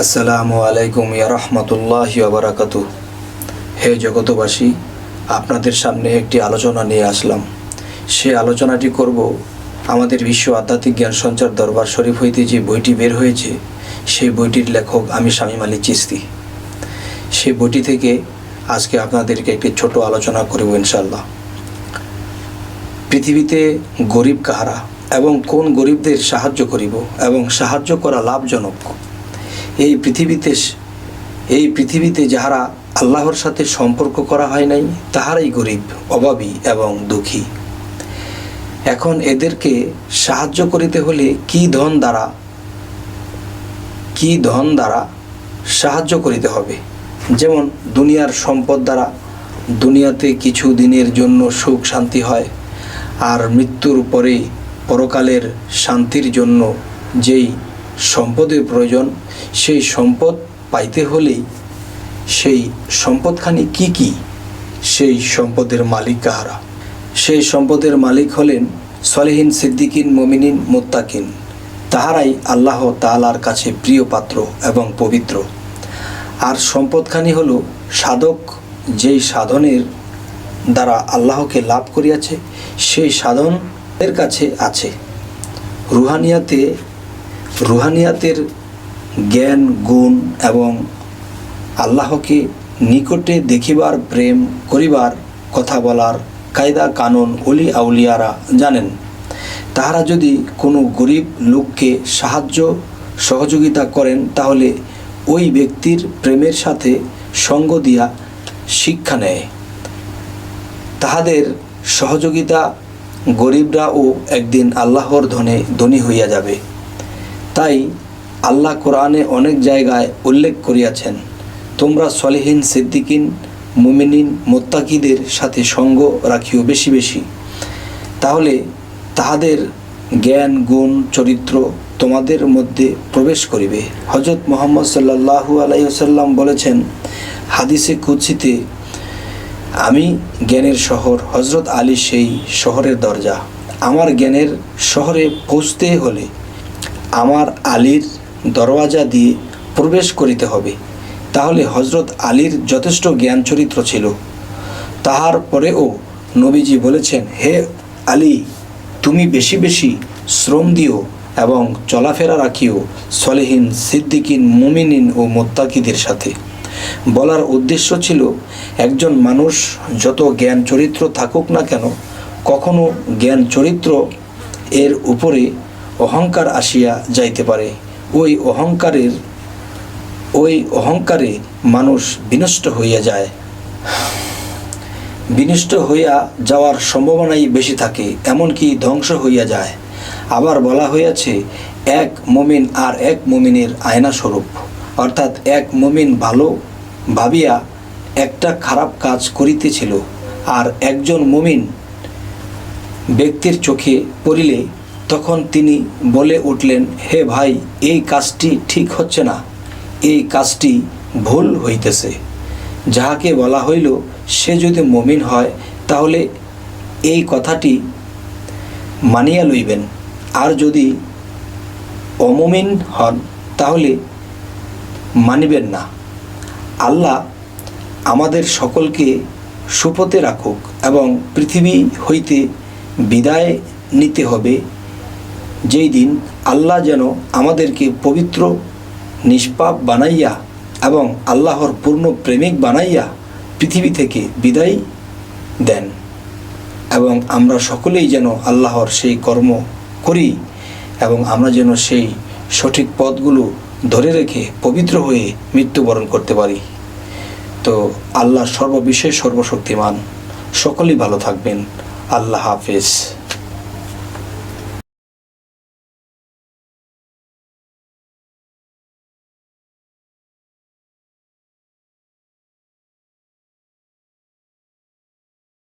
আসসালামু আলাইকুম ইয়া রহমতুল্লাহি বারাকাতু হে জগতবাসী আপনাদের সামনে একটি আলোচনা নিয়ে আসলাম। সে আলোচনাটি করব আমাদের বিশ্ব আধ্যাত্মিক জ্ঞান সঞ্চার দরবার শরীফ হইতে যে বইটি বের হয়েছে, সেই বইটির লেখক আমি স্বামী মালিক চিস্তি সেই বইটি থেকে আজকে আপনাদেরকে একটি ছোট আলোচনা করব ইনশাল্লাহ পৃথিবীতে গরিব কাহারা এবং কোন গরিবদের সাহায্য করিব এবং সাহায্য করা লাভজনক? এই পৃথিবীতে এই পৃথিবীতে যাহারা আল্লাহর সাথে সম্পর্ক করা হয় নাই, তাহারাই গরিব, অভাবী এবং দুঃখী। এখন এদেরকে সাহায্য করিতে হলে কি ধন দ্বারা, কি ধন দ্বারা সাহায্য করিতে হবে? যেমন দুনিয়ার সম্পদ দ্বারা দুনিয়াতে কিছু দিনের জন্য সুখ শান্তি হয়, আর মৃত্যুর পরে পরকালের শান্তির জন্য যেই সম্পদের প্রয়োজন, সেই সম্পদ পাইতে হলেই সেই সম্পদখানি কি কি? সেই সম্পদের মালিক কাহারা? সেই সম্পদের মালিক হলেন সলেহীন সিদ্দিকিন, মমিনিন, মোত্তাকিন। তাহারাই আল্লাহ তালার কাছে প্রিয় পাত্র এবং পবিত্র। আর সম্পদখানি হল সাধক, যেই সাধনের দ্বারা আল্লাহকে লাভ করিয়াছে, সেই সাধন এর কাছে আছে। রুহানিয়াতে রুহানিয়াতের জ্ঞান, গুণ এবং আল্লাহকে নিকটে দেখিবার, প্রেম করিবার কথা বলার কায়দা কানুন অলি আউলিয়ারা জানেন। তাহারা যদি কোনো গরিব লোককে সাহায্য, সহযোগিতা করেন, তাহলে ওই ব্যক্তির প্রেমের সাথে সঙ্গ দিয়া শিক্ষা নেয়। তাহাদের সহযোগিতা গরিবরাও একদিন আল্লাহর ধনে ধনী হইয়া যাবে। তাই আল্লাহ কোরআনে অনেক জায়গায় উল্লেখ করিয়াছেন, তোমরা সলেহীন সিদ্দিকিন, মুমিনিন, মোত্তাকিদের সাথে সঙ্গ রাখিও বেশি বেশি। তাহলে তাহাদের জ্ঞান, গুণ, চরিত্র তোমাদের মধ্যে প্রবেশ করিবে। হজরত মোহাম্মদ সাল্লাহু আলাইসাল্লাম বলেছেন, হাদিসে কুৎসিতে আমি জ্ঞানের শহর হজরত আলী সেই শহরের দরজা। আমার জ্ঞানের শহরে পৌঁছতে হলে আমার আলীর দরওয়াজা দিয়ে প্রবেশ করিতে হবে। তাহলে হজরত আলীর যথেষ্ট জ্ঞান চরিত্র ছিল। তাহার পরেও নবীজি বলেছেন, হে আলী, তুমি বেশি বেশি শ্রম দিও এবং চলাফেরা রাখিও সলেহীন সিদ্দিকিন, মুমিনিন ও মোত্তাকিদের সাথে। বলার উদ্দেশ্য ছিল, একজন মানুষ যত জ্ঞান চরিত্র থাকুক না কেন, কখনো জ্ঞান চরিত্র এর উপরে অহংকার আসিয়া যাইতে পারে। ওই অহংকারের ওই অহংকারে মানুষ বিনষ্ট হইয়া যায়। বিনষ্ট হইয়া যাওয়ার সম্ভাবনাই বেশি থাকে, এমনকি ধ্বংস হইয়া যায়। আবার বলা হইয়াছে, এক মমিন আর এক মমিনের আয়না স্বরূপ অর্থাৎ এক মমিন ভালো ভাবিয়া একটা খারাপ কাজ করিতেছিল, আর একজন মমিন ব্যক্তির চোখে পড়িলে তখন তিনি বলে উঠলেন, হে ভাই, এই কাজটি ঠিক হচ্ছে না। এই কাজটি ভুল হইতেছে। যাহাকে বলা হইল, সে যদি মমিন হয়, তাহলে এই কথাটি মানিয়া লইবেন। আর যদি অমমিন হন, তাহলে মানিবেন না। আল্লাহ আমাদের সকলকে সুপথে রাখুক এবং পৃথিবী হইতে বিদায় নিতে হবে। যেই দিন আল্লাহ যেন আমাদেরকে পবিত্র, নিষ্পাপ বানাইয়া এবং আল্লাহর পূর্ণ প্রেমিক বানাইয়া পৃথিবী থেকে বিদায় দেন এবং আমরা সকলেই যেন আল্লাহর সেই কর্ম করি এবং আমরা যেন সেই সঠিক পথগুলো ধরে রেখে পবিত্র হয়ে মৃত্যুবরণ করতে পারি। তো আল্লাহ সর্ববিশেষ সর্বশক্তিমান। সকলেই ভালো থাকবেন। আল্লাহ হাফেজ।